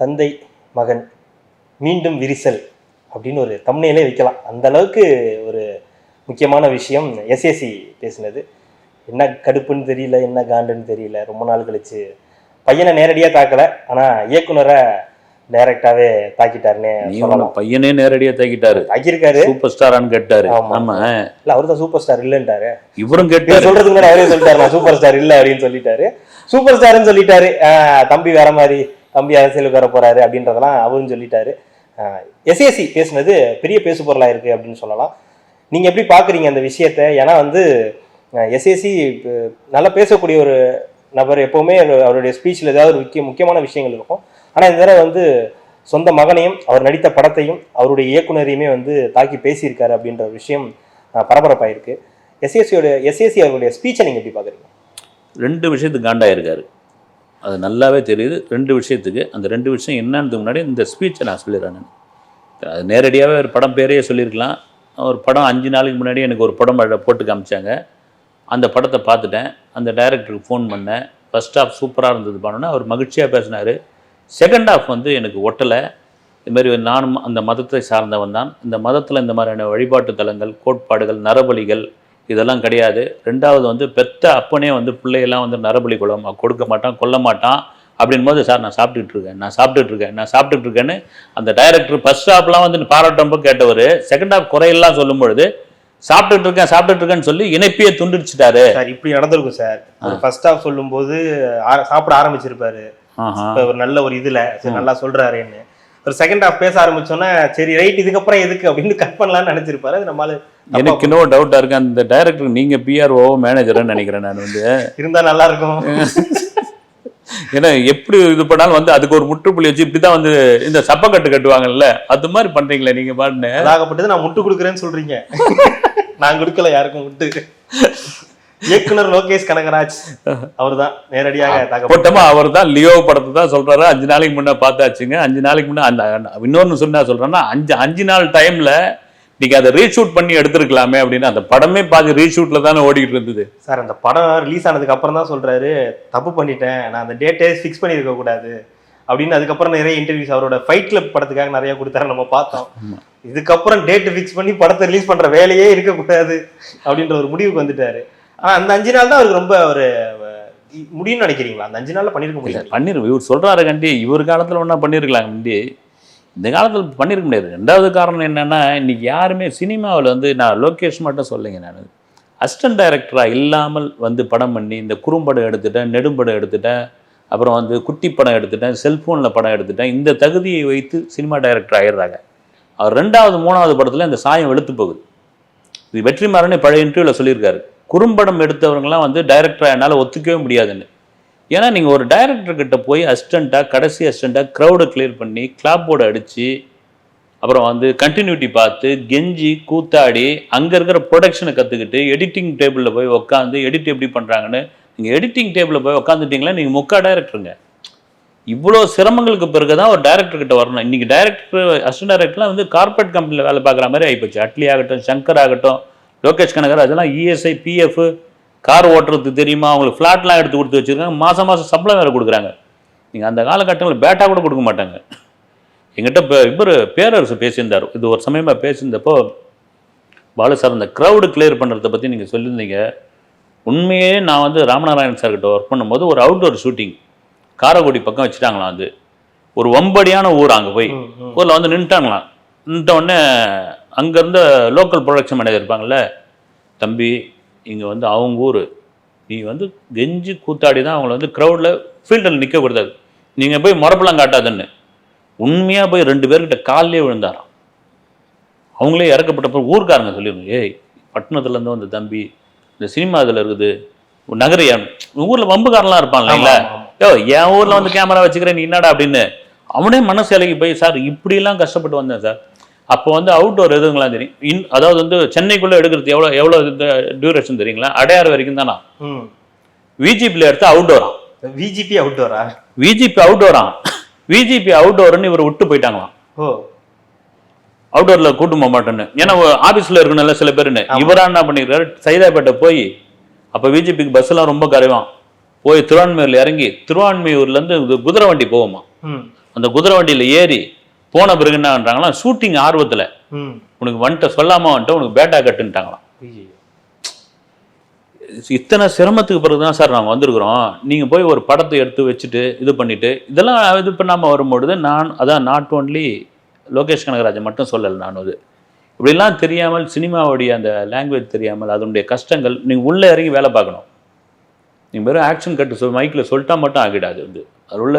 தந்தை மகன் மீண்டும் விரிசல் அப்படின்னு ஒரு தம்னையிலே வைக்கலாம். அந்த அளவுக்கு ஒரு முக்கியமான விஷயம் எஸ்எஸ்சி பேசினது. என்ன கடுப்புன்னு தெரியல என்ன காண்டுன்னு தெரியல. ரொம்ப நாள் கழிச்சு பையனை நேரடியாக தாக்கல. ஆனால் இயக்குனரை டைரக்டாவே தாக்கிட்டாருன்னே பையனே நேரடியா தாக்கிட்டாரு. தாக்கியிருக்காரு. சூப்பர் ஸ்டாரான்னு கேட்டாரு. ஆமா. இல்ல அவர் தான் சூப்பர் ஸ்டார் இல்லைன்ட்டாரு. இவரும் இவர் கேட்டாரு. சொல்றதுக்கு முன்னாடி அவரே சொல்லிட்டாரு நான் சூப்பர் ஸ்டார் இல்ல அப்படின்னு சொல்லிட்டாரு. சூப்பர் ஸ்டார்னு சொல்லிட்டாரு. தம்பி வேற மாதிரி தம்பி அரசியலுக்கு வர போறாரு அப்படின்றதெல்லாம் அவரும் சொல்லிட்டாரு. எஸ்எஸ்சி பேசுனது பெரிய பேசு பொருளா இருக்கு அப்படின்னு சொல்லலாம். நீங்க எப்படி பாக்குறீங்க அந்த விஷயத்த? ஏன்னா வந்து எஸ்எஸ்சி நல்லா பேசக்கூடிய ஒரு நபர் எப்பவுமே அவருடைய ஸ்பீச்ல ஏதாவது ஒரு முக்கிய முக்கியமான விஷயங்கள் இருக்கும். ஆனா இந்த தடவை வந்து சொந்த மகனையும் அவர் நடித்த படத்தையும் அவருடைய இயக்குனரையுமே வந்து தாக்கி பேசியிருக்காரு அப்படின்ற ஒரு விஷயம் ஆஹ் பரபரப்பாயிருக்கு. எஸ்எஸ்சியோட எஸ்எஸ்சி அவருடைய ஸ்பீச்சை நீங்க எப்படி பாக்குறீங்க? ரெண்டு விஷயத்துக்கு காண்டாயிருக்காரு. அது நல்லாவே தெரியுது. ரெண்டு விஷயத்துக்கு அந்த ரெண்டு விஷயம் என்னன்றதுக்கு முன்னாடி இந்த ஸ்பீச்சை நான் சொல்லிடுறேன் நான். அது நேரடியாகவே ஒரு படம் பேரையே சொல்லியிருக்கலாம். ஒரு படம் அஞ்சு நாளைக்கு முன்னாடி எனக்கு ஒரு படம் போட்டு காமிச்சாங்க. அந்த படத்தை பார்த்துட்டேன். அந்த டைரக்டருக்கு ஃபோன் பண்ணேன். ஃபர்ஸ்ட் ஹாஃப் சூப்பராக இருந்தது பண்ணோன்னா அவர் மகிழ்ச்சியாக பேசினார். செகண்ட் ஹாஃப் வந்து எனக்கு ஒட்டலை. இதுமாரி நானும் அந்த மதத்தை சார்ந்தவன் தான். இந்த மதத்தில் இந்த மாதிரியான வழிபாட்டு தலங்கள் கோட்பாடுகள் நரபலிகள் இதெல்லாம் கிடையாது. ரெண்டாவது வந்து பெத்த அப்பனே வந்து பிள்ளையெல்லாம் வந்து நரபலி கொள்ள கொடுக்க மாட்டான் கொல்ல மாட்டான் அப்படின் போது சார் நான் சாப்பிட்டுட்டு இருக்கேன் நான் சாப்பிட்டுட்டு இருக்கேன் நான் சாப்பிட்டுட்டு இருக்கேன்னு அந்த டைரக்டர் ஃபர்ஸ்ட் ஹாப்லாம் வந்து பாராட்டம்போ கேட்டவர் செகண்ட் ஹாப் குறையெல்லாம் சொல்லும் பொழுது சாப்பிட்டுட்டு இருக்கேன் சாப்பிட்டுட்டு இருக்கேன்னு சொல்லி இணைப்பியே துண்டிச்சிட்டாரு. சார் இப்படி நடந்திருக்கும் சார். ஃபர்ஸ்ட் ஹாஃப் சொல்லும்போது சாப்பிட ஆரம்பிச்சிருப்பாரு. ஒரு நல்ல ஒரு இதுல சரி நல்லா சொல்றாருன்னு. ஒரு செகண்ட் ஹாஃப் பேச ஆரம்பிச்சோன்னா சரி ரைட் இதுக்கப்புறம் எதுக்கு அப்படின்னு கட் பண்ணலாம்னு நினைச்சிருப்பாரு. அது நம்மளால எனக்கு இன்னும் டவுட்டா இருக்கு. அந்த டைரக்டர் நீங்க பிஆர்ஓ மேனேஜர்னு நினைக்கிறேன் நான் வந்து. இருந்தா நல்லா இருக்கும் ஏன்னா எப்படி இது பண்ணாலும் வந்து அதுக்கு ஒரு முற்றுப்புள்ளி வச்சு இப்படிதான் வந்து இந்த சப்பக்கட்டு கட்டுவாங்கல்ல அது மாதிரி பண்றீங்களே நீங்க பாருன்னு அதாகப்பட்டது நான் முட்டு கொடுக்குறேன்னு சொல்றீங்க. நான் கொடுக்கல யாருக்கும் முட்டு. இயக்குனர் லோகேஷ் கனகராஜ் அவர்தான் நேரடியாக தாக்கப்பட்டார். போட்டமா அவர் தான் லியோ படத்தை தான் சொல்றாரு. அஞ்சு நாளைக்கு முன்ன பார்த்தாச்சுங்க. அஞ்சு நாளைக்கு முன்ன அந்த இன்னொன்னு சொன்னா சொல்றேன்னா அஞ்சு அஞ்சு நாள் டைம்ல நீங்க அதை ரீஷூட் பண்ணி எடுத்திருக்கலாமே அப்படின்னு அந்த படமே பாதி ரீஷூட்ல தானே ஓடிட்டு இருந்தது. சார் அந்த படம் ரிலீஸ் ஆனதுக்கு அப்புறம் தான் சொல்றாரு தப்பு பண்ணிட்டேன். நான் அந்த டேட்டே ஃபிக்ஸ் பண்ணியிருக்க கூடாது. அப்படின்னு அதுக்கப்புறம் நிறைய இன்டர்வியூஸ் அவரோட ஃபைட் கிளப் படத்துக்காக நிறைய கொடுத்தாரு நம்ம பார்த்தோம். இதுக்கப்புறம் டேட் ஃபிக்ஸ் பண்ணி படத்தை ரிலீஸ் பண்ற வேலையே இருக்கக்கூடாது அப்படின்ற ஒரு முடிவுக்கு வந்துட்டாரு. ஆனா அந்த அஞ்சு நாள் தான் அவருக்கு ரொம்ப ஒரு முடியும்னு நினைக்கிறீங்களா? அந்த அஞ்சு நாள்ல பண்ணிருக்க முடியாது. பண்ணிரு இவர் சொல்றாரு கண்டி இவர் காலத்துல ஒன்றா பண்ணியிருக்கலாம் கண்டி இந்த காலத்துல பண்ணியிருக்க முடியாது. ரெண்டாவது காரணம் என்னன்னா இன்னைக்கு யாருமே சினிமாவில் வந்து நான் லோகேஷ் மட்டும் சொல்லுங்க நான். அசிஸ்டன்ட் டைரக்டரா இல்லாமல் வந்து படம் பண்ணி இந்த குறும்படம் எடுத்துட்டேன் நெடும்படம் எடுத்துட்டேன் அப்புறம் வந்து குட்டி படம் எடுத்துட்டேன் செல்ஃபோனில் படம் எடுத்துட்டேன் இந்த தகுதியை வைத்து சினிமா டைரக்டர் ஆயிடுறாங்க. அவர் ரெண்டாவது மூணாவது படத்துல இந்த சாயம் வெளுத்து போகுது. இது வெற்றிமாறனே பழைய இன்டர்வியூவில் சொல்லியிருக்காரு. குறும்படம் எடுத்தவங்கலாம் வந்து டைரக்டராக என்னால் ஒத்துக்கவே முடியாதுன்னு. ஏன்னா நீங்கள் ஒரு டைரக்டர்கிட்ட போய் அசிஸ்டண்ட்டாக கடைசி அசிஸ்டண்ட்டாக க்ரௌடை கிளியர் பண்ணி கிளாப் போர்டு அடித்து அப்புறம் வந்து கண்டினியூட்டி பார்த்து கெஞ்சி கூத்தாடி அங்கே இருக்கிற ப்ரொடக்ஷனை கற்றுக்கிட்டு எடிட்டிங் டேபிளில் போய் உட்காந்து எடிட் எப்படி பண்ணுறாங்கன்னு நீங்கள் எடிட்டிங் டேபிளில் போய் உட்காந்துட்டிங்களா நீங்கள் முக்கா டைரக்டருங்க இவ்வளோ சிரமங்களுக்கு பிறகு தான் ஒரு டேரக்டர்கிட்ட வரணும். இன்றைக்கி டைரக்டர் அசிஸ்டன்ட் டைரக்டர்லாம் வந்து கார்ப்பரேட் கம்பெனியில் வேலை பார்க்குற மாதிரி ஆகிப்போச்சு அட்லி ஆகட்டும் சங்கர் ஆகட்டும் லோகேஷ் கனகர் அதெல்லாம் E இஎஸ்ஐ பிஎஃப் கார் ஓட்டுறது தெரியுமா? அவங்களுக்கு ஃப்ளாட்லாம் எடுத்து கொடுத்து வச்சிருக்காங்க. மாதம் மாதம் சம்பளம் வேறு கொடுக்குறாங்க. நீங்கள் அந்த காலகட்டங்களில் பேட்டா கூட கொடுக்க மாட்டாங்க. எங்கிட்ட இப்போ இவர் பேரரசு பேசியிருந்தார். இது ஒரு சமயமாக பேசியிருந்தப்போ பாலு சார் இந்த க்ரௌடு கிளியர் பண்ணுறத பற்றி நீங்கள் சொல்லியிருந்தீங்க. உண்மையே நான் வந்து ராமநாராயணன் சார் கிட்ட ஒர்க் பண்ணும்போது ஒரு அவுட்டோர் ஷூட்டிங் காரைக்குடி பக்கம் வச்சுட்டாங்களாம் அது. ஒரு வம்படியான ஊர் அங்கே போய். ஊரில் வந்து நின்ட்டாங்களாம். நின்ட்ட உடனே அங்கேருந்த லோக்கல் ப்ரொடக்ஷன் மேனேஜர் இருப்பாங்கல்ல தம்பி இங்கே வந்து அவங்க ஊர். நீ வந்து கெஞ்சி கூத்தாடி தான் அவங்கள வந்து க்ரௌடில் ஃபீல்டில் நிற்க கூடாது நீங்கள் போய் முறப்பெல்லாம் காட்டாதுன்னு. உண்மையாக போய் ரெண்டு பேர்கிட்ட காலிலே விழுந்தாராம். அவங்களே இறக்கப்பட்டப்ப ஊர்க்காரங்க சொல்லிடுங்க ஏய் பட்டணத்துலேருந்து வந்த தம்பி இந்த சினிமா இதில் இருக்குது. நகர ஊரில் வம்புக்காரன்லாம் இருப்பான் இல்லைங்களா. யோ என் ஊரில் வந்து கேமரா வச்சுக்கிறேன் நீ என்னடா அப்படின்னு. அவனே மனசு இலகி போய் சார் இப்படிலாம் கஷ்டப்பட்டு வந்தேன் சார். அப்போ வந்து அவுட்டோர் எதுங்களாம் தெரியும்? இன் அதாவது வந்து சென்னைக்குள்ளே எடுக்கிறது எவ்வளோ எவ்வளோ டியூரேஷன் தெரியுங்களா? அடையாறு வரைக்கும் தானா? விஜிபியில் எடுத்து அவுட்டோரா விஜிபி அவுட்டோரா விஜிபி அவுட்டோரா விஜிபி அவுட்டோர்னு இவர் விட்டு போயிட்டாங்களாம் ஓ. அவுட்டோர்ல கூட்டு போக மாட்டேன்னு. ஏன்னா ஆபீஸ்ல இருக்கணும்ல சில பேருன்னு. இவரா என்ன பண்ணிருக்காரு? சைதாப்பேட்டை போய் அப்ப பிஜேபிக்கு பஸ் எல்லாம் ரொம்ப கரைவான். போய் திருவான்மையூர்ல இறங்கி திருவான்மையூர்ல இருந்து இது குதிரை வண்டி போகுமா ம். அந்த குதிரை வண்டியில் ஏறி போன பிறகு என்ன பண்ணுறாங்களாம் ஷூட்டிங் ஆர்வத்தில். உனக்கு வந்துட்ட சொல்லாம வந்துட்டு உனக்கு பேட்டா கட்டுன்ட்டாங்களாம். இத்தனை சிரமத்துக்கு பிறகு தான் சார் நாங்கள் வந்திருக்கிறோம். நீங்கள் போய் ஒரு படத்தை எடுத்து வச்சுட்டு இது பண்ணிட்டு இதெல்லாம் இது பண்ணாமல் வரும்பொழுது நான் அதான் நாட் ஓன்லி லோகேஷ் கனகராஜன் மட்டும் சொல்லலை நான் அது. இப்படிலாம் தெரியாமல் சினிமாவுடைய அந்த லாங்குவேஜ் தெரியாமல் அதனுடைய கஷ்டங்கள் நீங்கள் உள்ளே இறங்கி வேலை பார்க்கணும். நீங்கள் வெறும் ஆக்ஷன் கட்டு சொல் மைக்கில் சொல்லிட்டா மட்டும் ஆகிடாது வந்து. அதில் உள்ள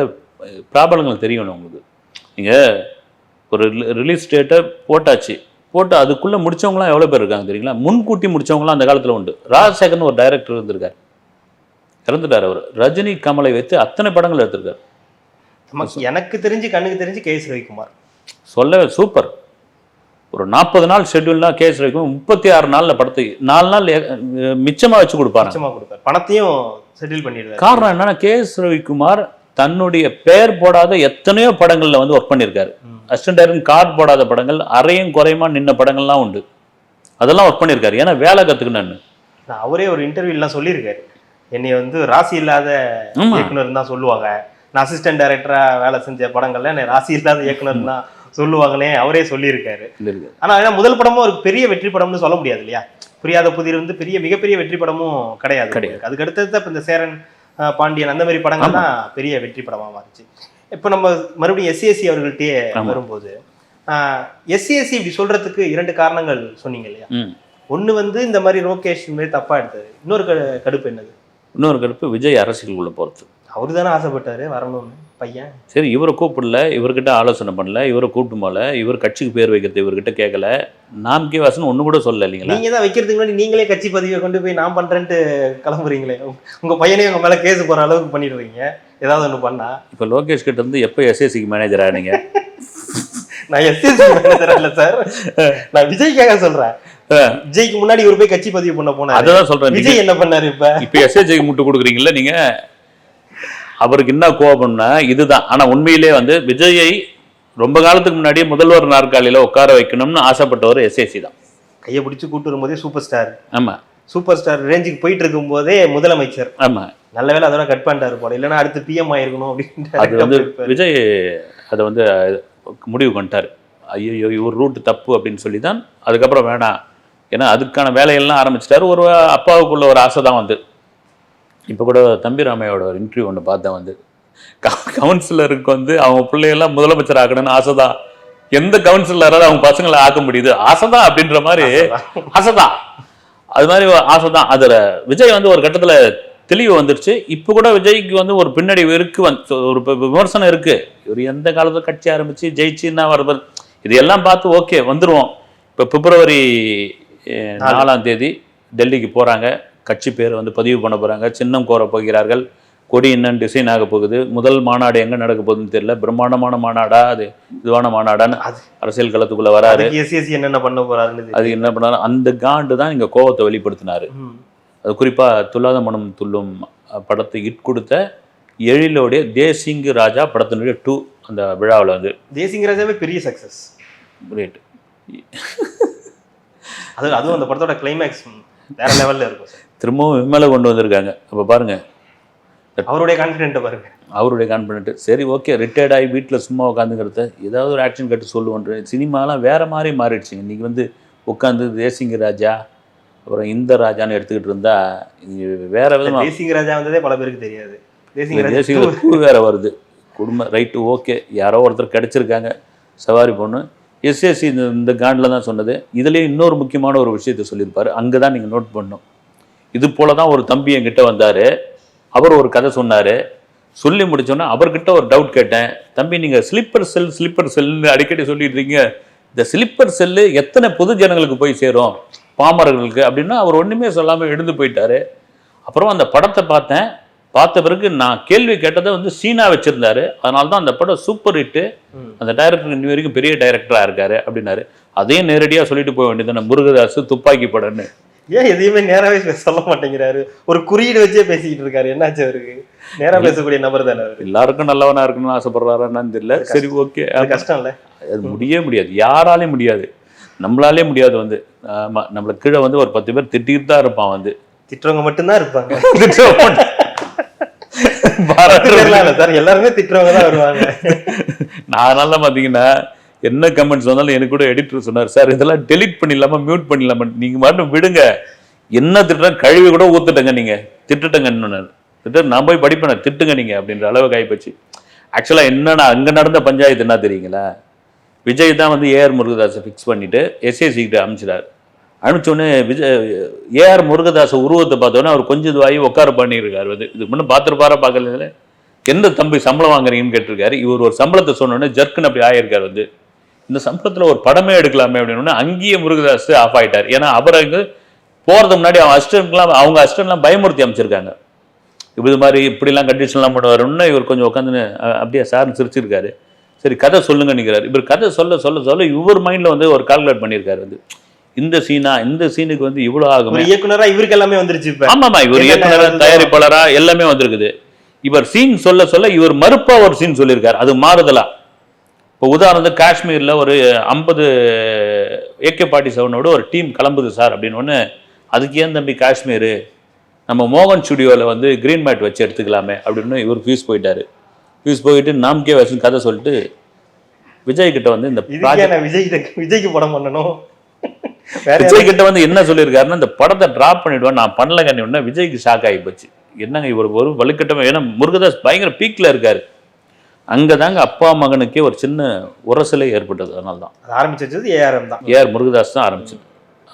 ப்ராப்ளங்கள் தெரியணும் உங்களுக்கு. நீங்கள் ஒரு ரிலீஸ் டேட்டை போட்டாச்சு. போட்டு அதுக்குள்ளே முடிச்சவங்களாம் எவ்வளோ பேர் இருக்காங்க தெரியுங்களா? முன்கூட்டி முடிச்சவங்களாம் அந்த காலத்தில் உண்டு. ராஜசேகர்னு ஒரு டைரக்டர் இருந்திருக்கார். இறந்துட்டார் அவர். ரஜினி கமலை வைத்து அத்தனை படங்கள் எடுத்திருக்காரு. நமக்கு எனக்கு தெரிஞ்சு கண்ணுக்கு தெரிஞ்சு கே எஸ் ரவிக்குமார். சொல்ல சூப்பர் ஒரு நாற்பது நாள் ஷெட்யூல்னா கேஸ் வைக்கும் முப்பத்தி ஆறு நாளில் படத்தை நாலு நாள் எ- மிச்சமா வச்சு கொடுப்பார். பணத்தையும் செட்டில் பண்ணிடுவார். காரணம் என்னன்னா கே எஸ் ரவிக்குமார் தன்னுடைய பெயர் போடாத எத்தனையோ படங்கள்ல வந்து ஒர்க் பண்ணியிருக்காரு. அசிஸ்டன்ட் டைரக்டர் கார்டு போடாத படங்கள் அரையும் குறையுமா நின்ன படங்கள்லாம் உண்டு. அதெல்லாம் ஒர்க் பண்ணியிருக்காரு. ஏன்னா வேலை கற்றுக்கினான்னு நான். அவரே ஒரு இன்டர்வியூலாம் சொல்லியிருக்காரு. என்னை வந்து ராசி இல்லாத. இயக்குனர் தான் சொல்லுவாங்க. நான் அசிஸ்டன்ட் டைரக்டரா வேலை செஞ்ச படங்கள்ல என்னை ராசி இல்லாத இயக்குனர் தான் சொல்லுவாங்கன்னே அவரே சொல்லியிருக்காரு. ஆனா ஏன்னா முதல் படமும் ஒரு பெரிய வெற்றி படம்னு சொல்ல முடியாது இல்லையா? புரியாத புதிர் வந்து பெரிய மிகப்பெரிய வெற்றி படமும் கிடையாது. கிடையாது. அதுக்கு அடுத்தது இந்த சேரன் பாண்டியன் அந்த மாதிரி படங்கள் தான் பெரிய வெற்றி படமா மாறுச்சு. இப்ப நம்ம மறுபடியும் எஸ்சிஎஸ்சி அவர்கள்ட்டயே ஆமா. வரும்போது எஸ்சிஎஸ்சி இப்படி சொல்றதுக்கு இரண்டு காரணங்கள் சொன்னீங்க இல்லையா? ஒண்ணு வந்து இந்த மாதிரி இந்த மாதிரி தப்பா எடுத்தது. இன்னொரு கடுப்பு என்னது? இன்னொரு கருப்பு விஜய் அரசியலுக்குள்ள போகிறது அவரு தானே ஆசைப்பட்டாரு வரணும்னு. பையன்? சரி இவரை கூப்பிடல இவர்கிட்ட ஆலோசனை பண்ணல இவரை கூப்பிட்டு போல இவர் கட்சிக்கு பேர் வைக்கிறது இவர்கிட்ட கேட்கல நாம் கே வாசன் ஒன்று கூட சொல்லல இல்லைங்களா? நீங்க தான் வைக்கிறதுக்கு முன்னாடி நீங்களே கட்சி பதிவை கொண்டு போய் நான் பண்றேன்ட்டு கிளம்புறீங்களே. உங்க பையனே உங்க மேல கேஸ் போற அளவுக்கு பண்ணிடுவீங்க. ஏதாவது ஒண்ணு பண்ணா. இப்போ லோகேஷ் கிட்ட இருந்து எப்போ எஸ்எஸ்சிக்கு மேனேஜர் ஆனீங்க நான் எஸ்எஸ்சி மேனேஜர் இல்ல சார் நான் விஜய்க்காக சொல்றேன். விஜய்க்கு முன்னாடி இவர் போய் கட்சி பதிவு பண்ண போனாரு. அததான் சொல்றேன். விஜய் என்ன பண்ணாரு இப்ப? இப்போ எஸ்எஸ்சிக்கு முட்டு கொடுக்குறீங்கல்ல நீங்க அவருக்கு என்ன கோபம்னா இதுதான். ஆனா உண்மையிலே வந்து விஜயை ரொம்ப காலத்துக்கு முன்னாடியே முதல்வர் நாற்காலியில உட்கார வைக்கணும்னு ஆசைப்பட்டவர் எஸ்எஸ்சி தான். கையை பிடிச்சு கூட்டு வரும்போதே சூப்பர் ஸ்டார் ஆமா. சூப்பர் ஸ்டார் ரேஞ்சுக்கு போயிட்டு இருக்கும் போதே முதலமைச்சர். ஆமா. நல்ல வேளை அதோட கட் பண்ணிட்டாரு போல. இல்லைன்னா அடுத்து பிஎம் ஆயிருக்கணும் அது வந்து விஜய் அதை வந்து முடிவு பண்ணிட்டாரு. ஐயோ இவர் ரூட் தப்பு அப்படின்னு சொல்லி தான் அதுக்கப்புறம் வேணாம். ஏன்னா அதுக்கான வேலையெல்லாம் ஆரம்பிச்சிட்டாரு. ஒரு அப்பாவுக்குள்ள ஒரு ஆசை தான் வந்து. இப்போ கூட தம்பி ராமையோட ஒரு இன்டர்வியூ ஒன்று பார்த்தேன் வந்து. கவுன்சிலருக்கு வந்து அவங்க பிள்ளையெல்லாம் முதலமைச்சர் ஆக்கணும்னு ஆசை தான் எந்த கவுன்சிலரால் அவங்க பசங்களை ஆக்க முடியுது? ஆசை தான் அப்படின்ற மாதிரி. ஆசை தான் அது மாதிரி ஆசை தான் அதில் விஜய் வந்து ஒரு கட்டத்தில் தெளிவு வந்துருச்சு. இப்போ கூட விஜய்க்கு வந்து ஒரு பின்னடைவு இருக்கு. ஒரு விமர்சனம் இருக்கு. இவர் எந்த காலத்துல கட்சி ஆரம்பிச்சு ஜெயிச்சுன்னா வருது இது எல்லாம் பார்த்து ஓகே வந்துருவோம். இப்போ பிப்ரவரி நாலாம் தேதி டெல்லிக்கு போறாங்க. கட்சி பேர் வந்து பதிவு பண்ண போறாங்க. சின்னம் கோர போகிறார்கள். கொடி என்னன்னு டிசைன் ஆக போகுது. முதல் மாநாடு எங்க நடக்க போகுதுன்னு தெரியல. பிரம்மாண்டமான மாநாடா? அது இதுவான மாநாடான்னு அரசியல் களத்துக்குள்ள வராரு. என்னென்ன பண்ண தெரியும். அது என்ன பண்ணாரு? அந்த காண்டு தான் இங்க கோவத்தை வெளிப்படுத்தினாரு. அது குறிப்பா துல்லாத மனம் துள்ளும் படத்தை இட் கொடுத்த எழிலோடைய தேசிங்கு ராஜா படத்தினுடைய டூ அந்த விழாவில் வந்து. தேசிங்க ராஜாவே பெரிய சக்சஸ் ரேட் அது அதுவும் அந்த படத்தோட கிளைமேக்ஸ் வேற லெவல்ல இருக்கும் சார் திரும்பவும் விமலை கொண்டு வந்திருக்காங்க. அப்போ பாருங்க. அவருடைய கான்பிடென்ட்டை பாருங்க. அவருடைய கான்ஃபிடென்ட் சரி ஓகே ரிட்டையர்ட் ஆகி வீட்டில் சும்மா உட்காந்துக்கிறத ஏதாவது ஒரு ஆக்ஷன் கட்டு சொல்லுவோன்ற சினிமாலாம் வேற மாதிரி மாறிடுச்சுங்க. இன்னைக்கு வந்து உட்காந்து தேசிங்க ராஜா அப்புறம் இந்த ராஜான்னு எடுத்துக்கிட்டு இருந்தா வேற விதமா தேசிங்க ராஜா வந்ததே பல பேருக்கு தெரியாது. தேசிங்க ராஜா வேற வருது. குடும்ப ரைட்டு ஓகே யாரோ ஒருத்தர் கிடைச்சிருக்காங்க. சவாரி பொண்ணு. எஸ்எஸ்சி இந்த இந்த காண்டில் தான் சொன்னது. இதுலேயே இன்னொரு முக்கியமான ஒரு விஷயத்தை சொல்லியிருப்பார். அங்கே தான் நீங்கள் நோட் பண்ணும் இது போல தான் ஒரு தம்பி என்கிட்ட வந்தார். அவர் ஒரு கதை சொன்னார். சொல்லி முடிச்சோன்னே அவர்கிட்ட ஒரு டவுட் கேட்டேன். தம்பி நீங்கள் ஸ்லிப்பர் செல் ஸ்லிப்பர் செல்னு அடிக்கடி சொல்லிட்டு இருக்கீங்க இந்த ஸ்லிப்பர் செல்லு எத்தனை பொது ஜனங்களுக்கு போய் சேரும்? பாமரர்களுக்கு அப்படின்னா அவர் ஒன்றுமே சொல்லாமல் எழுந்து போயிட்டாரு. அப்புறம் அந்த படத்தை பார்த்தேன். பார்த்த பிறகு நான் கேள்வி கேட்டதை வந்து சீனா வச்சிருந்தாரு. அதனால தான் அந்த படம் சூப்பர் ஹிட்டு. அந்த டைரக்டர் இன்னி வரைக்கும் பெரிய டைரக்டராக இருக்காரு அப்படின்னாரு. அதையும் நேரடியாக சொல்லிட்டு போக வேண்டியது முருகதாஸ் துப்பாக்கி படம்னு ஏன் எதையுமே பேச சொல்ல மாட்டேங்கிறாரு. ஒரு குறியீடு வச்சே பேசிக்கிட்டு இருக்காரு. என்னாச்சு அவருக்கு? நேரா பேசக்கூடிய நபர் தானே எல்லாருக்கும் நல்லவனா இருக்கணும்னு ஆசைப்படுறாரான்னு தெரியல. சரி ஓகே. கஷ்டம் இல்ல. அது முடியவே முடியாது. யாராலையும் முடியாது. நம்மளாலே முடியாது வந்து. ஆமா நம்மள கீழே வந்து ஒரு பத்து பேர் திட்டிட்டு தான் இருப்பான் வந்து. திட்டுறவங்க மட்டும்தான் இருப்பாங்க. பாராட்டுறது தெரியல சார். எல்லாருமே திட்டுறவங்க தான் வருவாங்க. நான் நல்லா பார்த்தீங்கன்னா என்ன கமெண்ட்ஸ் வந்தாலும் எனக்கு கூட எடிட்டர் சொன்னார் சார் இதெல்லாம் டெலீட் பண்ணிடலாமா மியூட் பண்ணிடலாமா? நீங்க மட்டும் விடுங்க. என்ன திட்டுற கழுவி கூட ஊத்துட்டங்க நீங்க. திட்டுட்டங்கன்னு திட்டு நான் போய் படிப்பேன் திட்டுங்க நீங்க அப்படின்ற அளவுக்கு ஆயிப்போச்சு. ஆக்சுவலா என்னன்னா அங்க நடந்த பஞ்சாயத்து என்ன தெரியுங்களா? விஜய் தான் வந்து ஏஆர் முருகதாஸை ஃபிக்ஸ் பண்ணிட்டு எஸ்ஏசி கிட்ட அனுப்பிச்சிடாரு அனுப்பிச்சோடனே விஜய் ஏஆர் முருகதாஸ் உருவத்தை பார்த்தோன்னே அவர் கொஞ்சம் இதுவாகி உட்கார பண்ணியிருக்காரு அது இது முன்னே பார்த்துருப்பாரா பார்க்கல எந்த தம்பி சம்பளம் வாங்குறீங்கன்னு கேட்டிருக்காரு. இவர் ஒரு சம்பளத்தை சொன்னோடனே ஜர்க்குன்னு அப்படி ஆயிருக்காரு வந்து. இந்த சம்பளத்தில் ஒரு படமே எடுக்கலாமே அப்படின்னு அங்கேயே முருகதாஸ் ஆஃப் ஆகிட்டார் ஏன்னா அவர் அங்கே போகிறது முன்னாடி அவன் அஸ்டன்ட்லாம் அவங்க அஸ்டன்ட்லாம் பயமுறுத்தி அமைச்சிருக்காங்க. இப்படி மாதிரி இப்படிலாம் கண்டிஷன்லாம் பண்ணுவாருன்னு இவர் கொஞ்சம் உட்காந்து அப்படியே சார்னு சிரிச்சிருக்காரு. சரி கதை சொல்லுங்க நிற்கிறார் இவர் கதை சொல்ல சொல்ல சொல்ல இவர் மைண்டில் வந்து ஒரு கால்குலேட் பண்ணியிருக்காரு வந்து. இந்த சீனா இந்த சீனுக்கு வந்து இவ்வளோ ஆகுமே. இயக்குனரா இவருக்கு எல்லாமே வந்துருச்சு இப்ப. ஆமாமா இவர் இயக்குனர். தயாரிப்பாளரா எல்லாமே வந்திருக்குது. இவர் சீன் சொல்ல சொல்ல இவர் மறுப்பா ஒரு சீன் சொல்லியிருக்காரு. அது மாறுதலா. இப்போ உதாரணத்துக்கு காஷ்மீர்ல ஒரு ஐம்பது ஏகே பாட்டி செவனோட ஒரு டீம் கிளம்புது சார் அப்படின்னு ஒன்று அதுக்கு ஏன் தம்பி காஷ்மீர்? நம்ம மோகன் ஸ்டுடியோவில் வந்து கிரீன் மேட் வச்சு எடுத்துக்கலாமே அப்படின்னு இவர் ஃபியூஸ் போயிட்டாரு. ஃபியூஸ் போயிட்டு நாம்கே வசன் கதை சொல்லிட்டு விஜய் கிட்ட வந்து இந்த விஜய் விஜய்க்கு படம் பண்ணணும்? விஜய் கிட்ட வந்து என்ன சொல்லியிருக்காருன்னா இந்த படத்தை டிராப் பண்ணிடுவேன் நான் பண்ணல கண்ணி உடனே விஜய்க்கு ஷாக் ஆகி போச்சு. என்னங்க இவர் ஒரு வலுக்கட்டமே? ஏன்னா முருகதாஸ் பயங்கர பீக்ல இருக்காரு. அங்கதாங்க அப்பா மகனுக்கே ஒரு சின்ன உரசலே ஏற்பட்டது. அதனால தான் ஆரம்பிச்சு வச்சது ஏஆர்எம் தான். ஏஆர் முருகதாஸ் தான் ஆரம்பிச்சது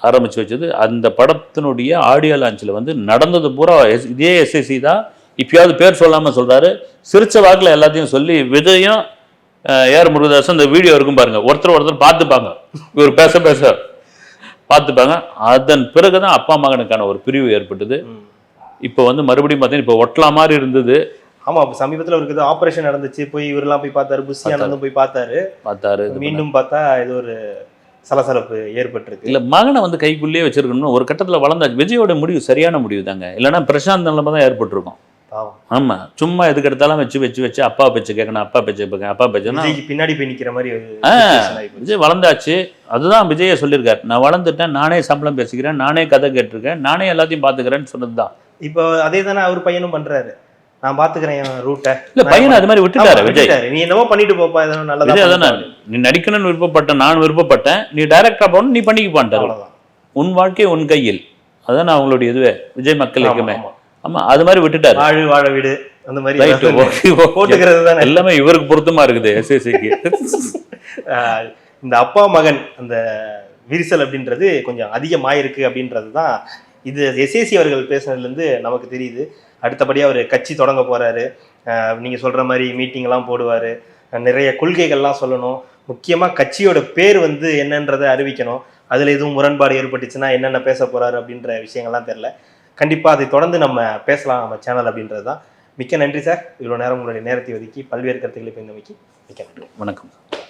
ஆரம்பிச்சு வச்சது. அந்த படத்தினுடைய ஆடியோ லான்ச்சில் வந்து நடந்தது பூரா எஸ்- இதே எஸ்எஸ்சி தான். இப்பயாவது பேர் சொல்லாம சொல்றாரு. சிரிச்ச வாக்குல எல்லாத்தையும் சொல்லி விஜயும் ஏஆர் முருகதாஸும் இந்த வீடியோ இருக்கும் பாருங்க. ஒருத்தர் ஒருத்தர் பார்த்துப்பாங்க. இவர் பேச பேச. பார்த்துப்பாங்க. அதன் பிறகுதான் அப்பா மகனுக்கான ஒரு பிரிவு ஏற்பட்டது. இப்போ வந்து மறுபடியும் பார்த்தீங்கன்னா இப்போ ஒட்டலா மாதிரி இருந்தது. ஆமா அப்ப சமீபத்துல அவருக்கு ஏதோ ஆபரேஷன் நடந்துச்சு. போய் இவரெல்லாம் போய் பார்த்தாரு புஷி ஆனந்தும் போய் பார்த்தாரு. பார்த்தாரு. மீண்டும் பார்த்தா இது ஒரு சலசலப்பு ஏற்பட்டிருக்கு. இல்ல மகனை வந்து கைக்குள்ளேயே வச்சிருக்கணும்னு ஒரு கட்டத்துல வளர்ந்தாச்சு. விஜயோட முடிவு சரியான முடிவு தாங்க இல்லைன்னா பிரசாந்த் நிலைமை தான் ஏற்பட்டிருக்கும். ஆமா சும்மா எதுக்கு எடுத்தாலும் வச்சு வச்சு வச்சு அப்பா பேச்சு கேட்கணும் அப்பா பேச்சு கேட்கணும் அப்பா விஜய்க்கு பின்னாடி போய் நிக்கிற மாதிரி. விஜய் வளர்ந்தாச்சு. அதுதான் விஜய சொல்லியிருக்காரு. நான் வளர்ந்துட்டேன் நானே சம்பளம் பேசிக்கிறேன் நானே கதை கேட்டிருக்கேன் நானே எல்லாத்தையும் பாத்துக்கிறேன்னு சொன்னதுதான். இப்போ அதே தானே அவர் பையனும் பண்றாரு. நான் பாத்துக்கிறேன் ரூட்டை இல்ல பையனை அது மாதிரி விட்டுட்டாரு விஜய். நீ என்னமோ பண்ணிட்டு போப்பா ஏதோ நல்லதா விஜய் அதானே. நீ நடிக்கணும்னு விருப்பப்பட்டேன் நான் விருப்பப்பட்டேன். நீ டைரக்டா போகணும் நீ பண்ணிக்கப்பான்ட்டாரு அவ்வளவுதான். உன் வாழ்க்கை உன் கையில். அதான் அவங்களுடைய இதுவே. விஜய் மக்கள் ஆமா, இயக்கமே. ஆமா. அது மாதிரி விட்டுட்டாரு. வாழு வாழ வீடு அந்த மாதிரி எல்லாமே இவருக்கு பொருத்தமா இருக்குது எஸ்எஸ்சிக்கு இந்த அப்பா மகன் அந்த விரிசல் அப்படின்றது கொஞ்சம் அதிகமாயிருக்கு அப்படின்றது தான் இது எஸ்ஏசி அவர்கள் பேசுனதுல இருந்து நமக்கு தெரியுது. அடுத்தபடியா அவர் கட்சி தொடங்க போறாரு. ஆஹ் நீங்க சொல்ற மாதிரி மீட்டிங் எல்லாம் போடுவாரு. நிறைய கொள்கைகள்லாம் சொல்லணும். முக்கியமா கட்சியோட பேர் வந்து என்னன்றதை அறிவிக்கணும். அதுல எதுவும் முரண்பாடு ஏற்பட்டுச்சுன்னா என்னென்ன பேச போறாரு அப்படின்ற விஷயங்கள்லாம் தெரியல. கண்டிப்பாக அதை தொடர்ந்து நம்ம பேசலாம் நம்ம சேனல் அப்படின்றது தான் மிக்க நன்றி சார் இவ்வளோ நேரம் உங்களுடைய நேரத்தை ஒதுக்கி பல்வேறு கருத்துக்களை பயந்தமைக்கு மிக்க நன்றி. வணக்கம்.